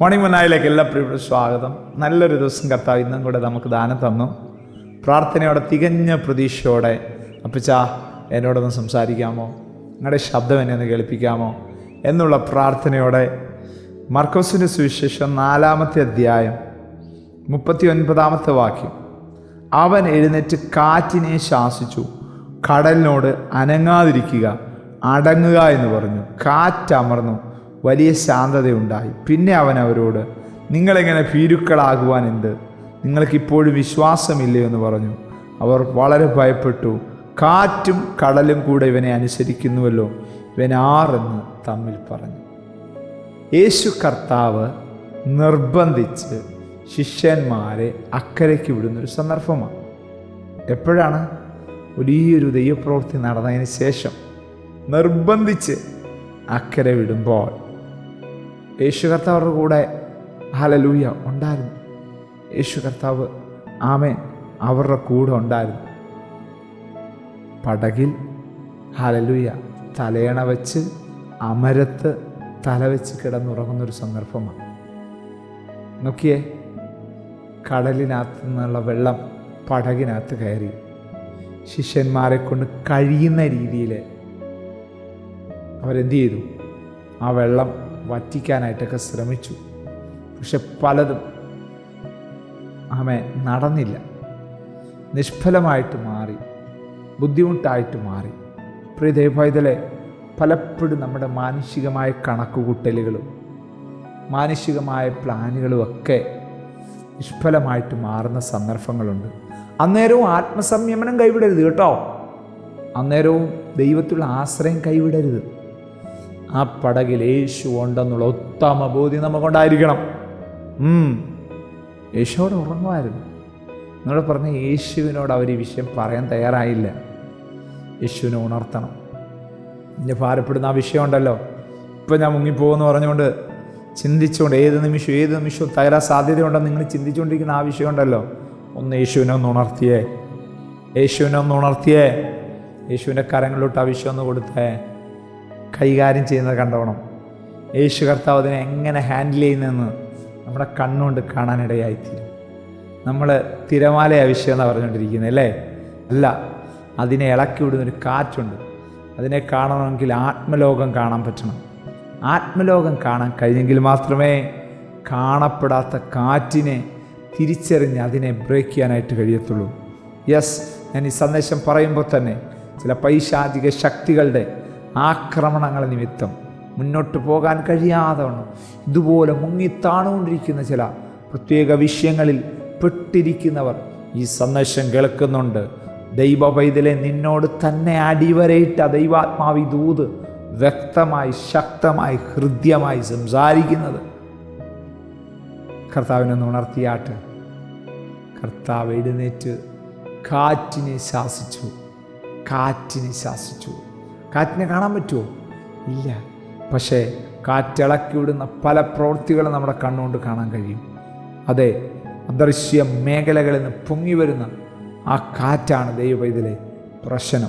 Morning മനായിലേക്ക് എല്ലാ പ്രിയപ്പെട്ട സ്വാഗതം. നല്ലൊരു ദിവസം കർത്താവ് ഇന്നും കൂടെ നമുക്ക് ദാനം തന്നു. പ്രാർത്ഥനയോടെ തികഞ്ഞ പ്രതീക്ഷയോടെ അപ്പച്ച എന്നോടൊന്ന് സംസാരിക്കാമോ? നിങ്ങളുടെ ശബ്ദം എന്നെ ഒന്ന് കേൾപ്പിക്കാമോ? എന്നുള്ള പ്രാർത്ഥനയോടെ മർക്കോസിന്റെ സുവിശേഷം നാലാമത്തെ അധ്യായം മുപ്പത്തി ഒൻപതാമത്തെ വാക്യം. അവൻ എഴുന്നേറ്റ് കാറ്റിനെ ശാസിച്ചു കടലിനോട് അനങ്ങാതിരിക്കുക അടങ്ങുക എന്ന് പറഞ്ഞു. കാറ്റമർന്നു വലിയ ശാന്തതയുണ്ടായി. പിന്നെ അവൻ അവരോട് നിങ്ങളെങ്ങനെ ഭീരുക്കളാകുവാൻ എന്ത്? നിങ്ങൾക്കിപ്പോഴും വിശ്വാസമില്ലേ? എന്ന് പറഞ്ഞു. അവർ വളരെ ഭയപ്പെട്ടു. കാറ്റും കടലും കൂടെ ഇവനെ അനുസരിക്കുന്നുവല്ലോ ഇവൻ ആറെന്ന് തമ്മിൽ പറഞ്ഞു. യേശു കർത്താവ് നിർബന്ധിച്ച് ശിഷ്യന്മാരെ അക്കരയ്ക്ക് വിടുന്നൊരു സന്ദർഭമാണ്. എപ്പോഴാണ്? വലിയൊരു ദൈവപ്രവൃത്തി നടന്നതിന് ശേഷം. നിർബന്ധിച്ച് അക്കരെ വിടുമ്പോൾ യേശു കർത്താവരുടെ കൂടെ ഹലലൂയ ഉണ്ടായിരുന്നു. യേശു കർത്താവ് ആമേൻ അവരുടെ കൂടെ ഉണ്ടായിരുന്നു. പടകിൽ ഹലലൂയ തലയണ വെച്ച് അമരത്ത് തലവെച്ച് കിടന്നുറങ്ങുന്നൊരു സന്ദർഭമാണ്. നോക്കിയേ കടലിനകത്ത് നിന്നുള്ള വെള്ളം പടകിനകത്ത് കയറി. ശിഷ്യന്മാരെ കൊണ്ട് കഴിയുന്ന രീതിയിൽ അവരെന്ത് ചെയ്തു? ആ വെള്ളം വറ്റിക്കാനായിട്ടൊക്കെ ശ്രമിച്ചു. പക്ഷെ പലതും ആമേ നടന്നില്ല. നിഷ്ഫലമായിട്ട് മാറി ബുദ്ധിമുട്ടായിട്ട് മാറി. പ്രിയ പലപ്പോഴും നമ്മുടെ മാനുഷികമായ കണക്കുകൂട്ടലുകളും മാനുഷികമായ പ്ലാനുകളും ഒക്കെ നിഷ്ഫലമായിട്ട് മാറുന്ന സന്ദർഭങ്ങളുണ്ട്. അന്നേരവും ആത്മസംയമനം കൈവിടരുത് കേട്ടോ. അന്നേരവും ദൈവത്തിലുള്ള ആശ്രയം കൈവിടരുത്. ആ പടകിൽ യേശു ഉണ്ടെന്നുള്ള ഉത്തമ ബോധ്യം നമുക്കുണ്ടായിരിക്കണം. യേശുവോട് ഉറങ്ങുമായിരുന്നു. നിങ്ങൾ പറഞ്ഞ യേശുവിനോട് അവർ ഈ വിഷയം പറയാൻ തയ്യാറായില്ല. യേശുവിനെ ഉണർത്തണം. ഇന്നെ ഭാരപ്പെടുന്ന ആ വിഷയം ഉണ്ടല്ലോ. ഇപ്പം ഞാൻ മുങ്ങിപ്പോകുമെന്ന് പറഞ്ഞുകൊണ്ട് ചിന്തിച്ചുകൊണ്ട് ഏത് നിമിഷവും ഏത് നിമിഷവും തകരാൻ സാധ്യതയുണ്ടെന്ന് നിങ്ങൾ ചിന്തിച്ചുകൊണ്ടിരിക്കുന്ന ആ വിഷയം ഉണ്ടല്ലോ. ഒന്ന് യേശുവിനെ ഒന്ന് ഉണർത്തിയേ. യേശുവിനെ ഒന്ന് ഉണർത്തിയേ. യേശുവിന്റെ കരങ്ങളിലോട്ട് ആ വിഷയം ഒന്ന് കൊടുത്തേ. കൈകാര്യം ചെയ്യുന്നത് കണ്ടോണം. യേശു കർത്താവ് അതിനെ എങ്ങനെ ഹാൻഡിൽ ചെയ്യുന്നതെന്ന് നമ്മുടെ കണ്ണുകൊണ്ട് കാണാനിടയായിത്തീരും. നമ്മൾ തിരമാല അവിശ്യം എന്നാണ് പറഞ്ഞുകൊണ്ടിരിക്കുന്നത് അല്ലേ? അല്ല അതിനെ ഇളക്കി വിടുന്നൊരു കാറ്റുണ്ട്. അതിനെ കാണണമെങ്കിൽ ആത്മലോകം കാണാൻ പറ്റണം. ആത്മലോകം കാണാൻ കഴിഞ്ഞെങ്കിൽ മാത്രമേ കാണപ്പെടാത്ത കാറ്റിനെ തിരിച്ചറിഞ്ഞ് അതിനെ ബ്രേക്ക് ചെയ്യാനായിട്ട് കഴിയത്തുള്ളൂ. യെസ് ഞാൻ ഈ സന്ദേശം പറയുമ്പോൾ തന്നെ ചില പൈശാചിക ശക്തികളുടെ ആക്രമണങ്ങൾ നിമിത്തം മുന്നോട്ട് പോകാൻ കഴിയാതെ ഇതുപോലെ മുങ്ങിത്താണുകൊണ്ടിരിക്കുന്ന ചില പ്രത്യേക വിഷയങ്ങളിൽ പെട്ടിരിക്കുന്നവർ ഈ സന്ദേശം കേൾക്കുന്നുണ്ട്. ദൈവ പൈതലെ നിന്നോട് തന്നെ അടിവരയിട്ട ദൈവാത്മാവി ദൂത് വ്യക്തമായി ശക്തമായി ഹൃദ്യമായി സംസാരിക്കുന്നത്. കർത്താവിനൊന്ന് ഉണർത്തിയാട്ട്. കർത്താവ് എഴുന്നേറ്റ് കാറ്റിനെ ശാസിച്ചു. കാറ്റിനെ ശാസിച്ചു. കാറ്റിനെ കാണാൻ പറ്റുമോ? ഇല്ല. പക്ഷേ കാറ്റിളക്കി വിടുന്ന പല പ്രവൃത്തികളും നമ്മുടെ കണ്ണുകൊണ്ട് കാണാൻ കഴിയും. അതെ അദൃശ്യ മേഖലകളിൽ നിന്ന് പൊങ്ങി വരുന്ന ആ കാറ്റാണ് ദൈവപൈതലെ പ്രശ്നം.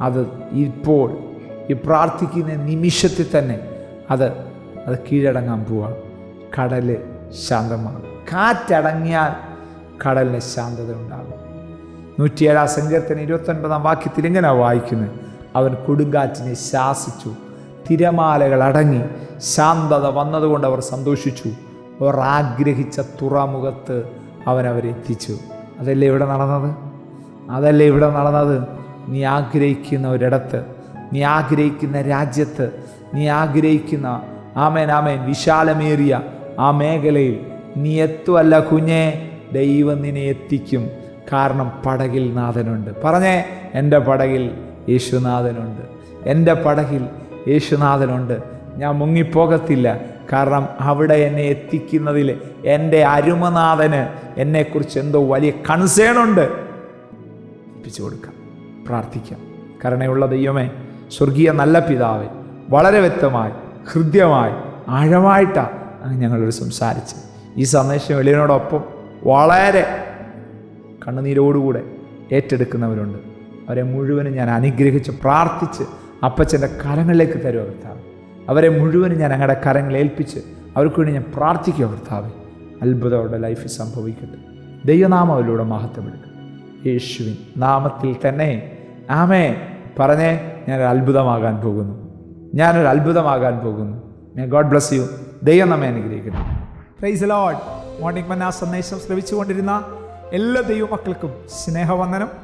അത് ഇപ്പോൾ ഈ പ്രാർത്ഥിക്കുന്ന നിമിഷത്തിൽ തന്നെ അത് അത് കീഴടങ്ങാൻ പോവാണ് കടൽ ശാന്തമാണ്. കാറ്റടങ്ങിയാൽ കടലിന് ശാന്തത ഉണ്ടാകും നൂറ്റിയേഴാം സങ്കീർത്തന ഇരുപത്തൊൻപതാം വാക്യത്തിൽ ഇങ്ങനെ വായിക്കുന്നത്? അവൻ കൊടുങ്കാറ്റിനെ ശാസിച്ചു. തിരമാലകൾ അടങ്ങി. ശാന്തത വന്നതുകൊണ്ട് അവർ സന്തോഷിച്ചു. അവർ ആഗ്രഹിച്ച തുറമുഖത്ത് അവൻ അവരെ എത്തിച്ചു. അതല്ലേ ഇവിടെ നടന്നത്? അതല്ലേ ഇവിടെ നടന്നത്? നീ ആഗ്രഹിക്കുന്ന ഒരിടത്ത് നീ ആഗ്രഹിക്കുന്ന രാജ്യത്ത് നീ ആഗ്രഹിക്കുന്ന ആമേൻ ആമേൻ വിശാലമേറിയ ആ മേഖലയിൽ നീ എത്തുമല്ല കുഞ്ഞെ. ദൈവം നിന്നെ എത്തിക്കും. കാരണം പടകിൽ നാഥനുണ്ട്. പറഞ്ഞേ എന്റെ പടകിൽ യേശുനാഥനുണ്ട്. എന്റെ പടകിൽ യേശുനാഥനുണ്ട്. ഞാൻ മുങ്ങിപ്പോകത്തില്ല. കാരണം അവിടെ എന്നെ എത്തിക്കുന്നതിൽ എന്റെ അരുമനാഥന് എന്നെക്കുറിച്ച് എന്തോ വലിയ കൺസേൺ ഉണ്ട്. ഏൽപ്പിച്ചു കൊടുക്കാം. പ്രാർത്ഥിക്കാം. കരുണയുള്ള ദൈവമേ സ്വർഗീയ നല്ല പിതാവേ വളരെ വ്യക്തമായി ഹൃദ്യമായി ആഴമായിട്ടാണ് അങ്ങ് ഞങ്ങളോട് സംസാരിച്ച് ഈ സന്ദേശം എളിയനോടൊപ്പം വളരെ കണ്ണുനീരോടുകൂടെ ഏറ്റെടുക്കുന്നവരുണ്ട്. അവരെ മുഴുവനും ഞാൻ അനുഗ്രഹിച്ച് പ്രാർത്ഥിച്ച് അപ്പച്ചന്റെ കരങ്ങളിലേക്ക് തരുക കർത്താവ്. അവരെ മുഴുവനും ഞാൻ അങ്ങടെ കരങ്ങൾ ഏൽപ്പിച്ച് അവർക്ക് വേണ്ടി ഞാൻ പ്രാർത്ഥിക്കുക കർത്താവ്. അത്ഭുതം അവരുടെ ലൈഫിൽ സംഭവിക്കട്ടെ. ദൈവനാമം അവരിലൂടെ മഹത്വമെടുക്കും യേശുവിൻ നാമത്തിൽ തന്നെ. ആമേ പറഞ്ഞേ ഞാനൊരു അത്ഭുതമാകാൻ പോകുന്നു. ഞാനൊരു അത്ഭുതമാകാൻ പോകുന്നു. ഞാൻ ഗോഡ് ബ്ലസ് യു ദൈവം നമ്മെ അനുഗ്രഹിക്കുന്നു പ്രൈസ് ലോഡ് മോർണിംഗ് മന്ന സന്ദേശം ശ്രവിച്ചുകൊണ്ടിരുന്ന എല്ലാ ദൈവമക്കൾക്കും സ്നേഹവന്ദനം.